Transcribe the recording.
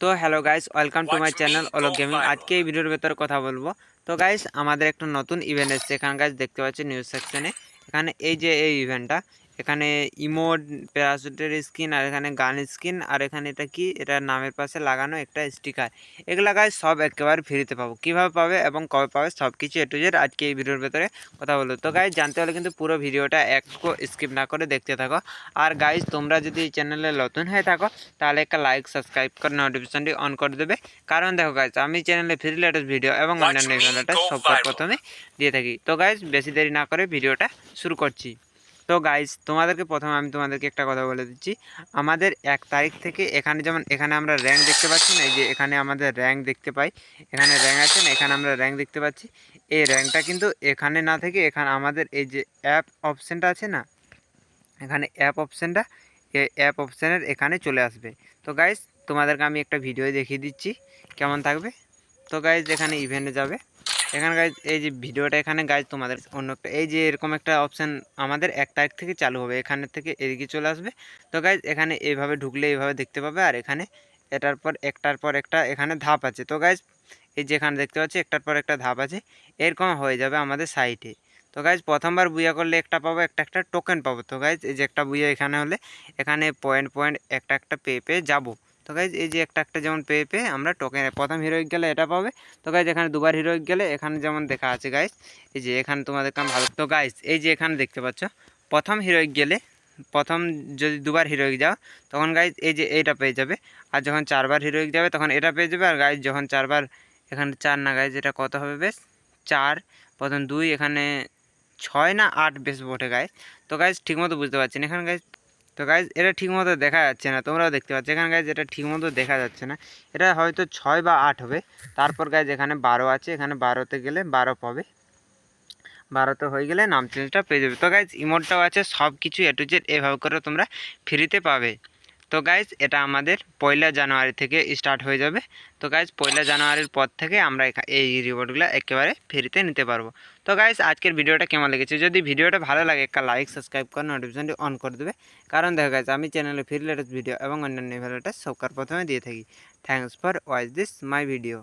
তো hello guys welcome to my channel Alok gaming আজকে এই ভিডিওর ভেতরে কথা বলব। তো গাইস আমাদের একটা নতুন ইভেন্ট এসছে। এখানে গাইস দেখতে পাচ্ছি নিউজ সেকশনে এখানে এই যে এই ইভেন্টটা এখানে ইমোড প্যারাসুটের স্কিন আর এখানে গান স্কিন আর এখানে এটা কি? এটা নামের পাশে লাগানো একটা স্টিকার। এগুলা গাইস সব একেবারে ফ্রিতে পাবো। কীভাবে পাবে এবং কবে পাবে সব কিছু এ টু জেড আজকে এই ভিডিওর ভেতরে কথা বলব। তো গাইস জানতে হলে কিন্তু পুরো ভিডিওটা একটু স্কিপ না করে দেখতে থাকো। আর গাইস তোমরা যদি এই চ্যানেলে নতুন হয়ে থাকো তাহলে একটা লাইক সাবস্ক্রাইব করে নোটিফিকেশনটি অন করে দেবে। কারণ দেখো গাইস আমি চ্যানেলে ফ্রি লেটেস্ট ভিডিও এবং অন্যান্য সবার প্রথমে দিয়ে থাকি। তো গাইস বেশি দেরি না করে ভিডিওটা শুরু করছি। তো গাইস তোমাদেরকে প্রথমে আমি তোমাদেরকে একটা কথা বলে দিচ্ছি। আমাদের এক তারিখ থেকে এখানে যেমন, এখানে আমরা র্যাঙ্ক দেখতে পাচ্ছি না, এই যে এখানে আমাদের র্যাঙ্ক দেখতে পাই। এখানে র্যাঙ্ক আছে না, এখানে আমরা র্যাঙ্ক দেখতে পাচ্ছি। এই র্যাঙ্কটা কিন্তু এখানে না থেকে এখানে আমাদের এই যে অ্যাপ অপশানটা আছে না, এখানে অ্যাপ অপশানটা এই অ্যাপ অপশানের এখানে চলে আসবে। তো গাইজ তোমাদেরকে আমি একটা ভিডিও দেখিয়ে দিচ্ছি, কেমন থাকবে? তো গাইজ এখানে ইভেন্টে যাবে। এখানে গাইজ এই যে ভিডিওটা এখানে গাইজ তোমাদের অন্য একটা, এই যে এরকম একটা অপশান আমাদের এক তারিখ থেকে চালু হবে, এখানে থেকে এদিকে চলে আসবে। তো গাইজ এখানে এইভাবে ঢুকলে এইভাবে দেখতে পাবে, আর এখানে এটার পর, একটার পর একটা এখানে ধাপ আছে। তো গাইজ এই যে এখানে দেখতে পাচ্ছি, একটার পর একটা ধাপ আছে, এরকম হয়ে যাবে আমাদের সাইটে তো গাইজ প্রথমবার বুয়া করলে একটা পাবো, একটা একটা টোকেন পাবো। তো গাইজ এই যে একটা বুয়া এখানে হলে, এখানে পয়েন্ট পয়েন্ট একটা একটা পেয়ে পেয়ে যাব। তো গাইজ এই যে একটা একটা যেমন পেয়ে পেয়ে আমরা টোকেন প্রথম হিরোইক গেলে এটা পাবে। তো গাইজ এখানে দুবার হিরোইক গেলে এখানে যেমন দেখা আছে গাইজ এই যে এখানে তোমাদের কাম ভালো। তো গাইজ এই যে এখানে দেখতে পাচ্ছ, প্রথম হিরোইক গেলে, প্রথম যদি দুবার হিরোইক যাও, তখন গাইজ এই যে এইটা পেয়ে যাবে। আর যখন চারবার হিরোইক যাবে, তখন এটা পেয়ে যাবে। আর গাইজ যখন চারবার এখানে চার না গাইজ এটা কত হবে বেশ? চার, প্রথম দুই, এখানে ছয় না আট বেশ বটে গাইজ তো গাইজ ঠিকমতো বুঝতে পারছি না এখানে গাইজ তো গাইজ এটা ঠিকমতো দেখা যাচ্ছে না। তোমরাও দেখতে পাচ্ছ। এখানে গাইজ এটা ঠিকমতো দেখা যাচ্ছে না। এটা হয়তো ছয় বা আট হবে। তারপর গাইজ এখানে বারো আছে। এখানে বারোতে গেলে বারো পাবে। বারোতে হয়ে গেলে নাম চেঞ্জটা পেয়ে যাবে। তো গাইজ ইমোটটাও আছে। সব কিছু এ টু জেড এভাবে করে তোমরা ফ্রিতে পাবে। তো গাইজ এটা আমাদের পয়লা জানুয়ারি থেকে স্টার্ট হয়ে যাবে। তো গাইজ পয়লা জানুয়ারির পর থেকে আমরা এই রিওয়ার্ডগুলো একেবারে ফ্রিতে নিতে পারব। তো গাইজ আজকের ভিডিওটা কেমন লেগেছে? যদি ভিডিওটা ভালো লাগে, একটা লাইক সাবস্ক্রাইব করে নোটিফিকেশনটি অন করে দেবে। কারণ দেখো গাইজ আমি চ্যানেলে ফ্রি লেটেস্ট ভিডিও এবং অন্যান্য ভিডিওটা সবকার প্রথমে দিয়ে থাকি। Thanks for watch this my video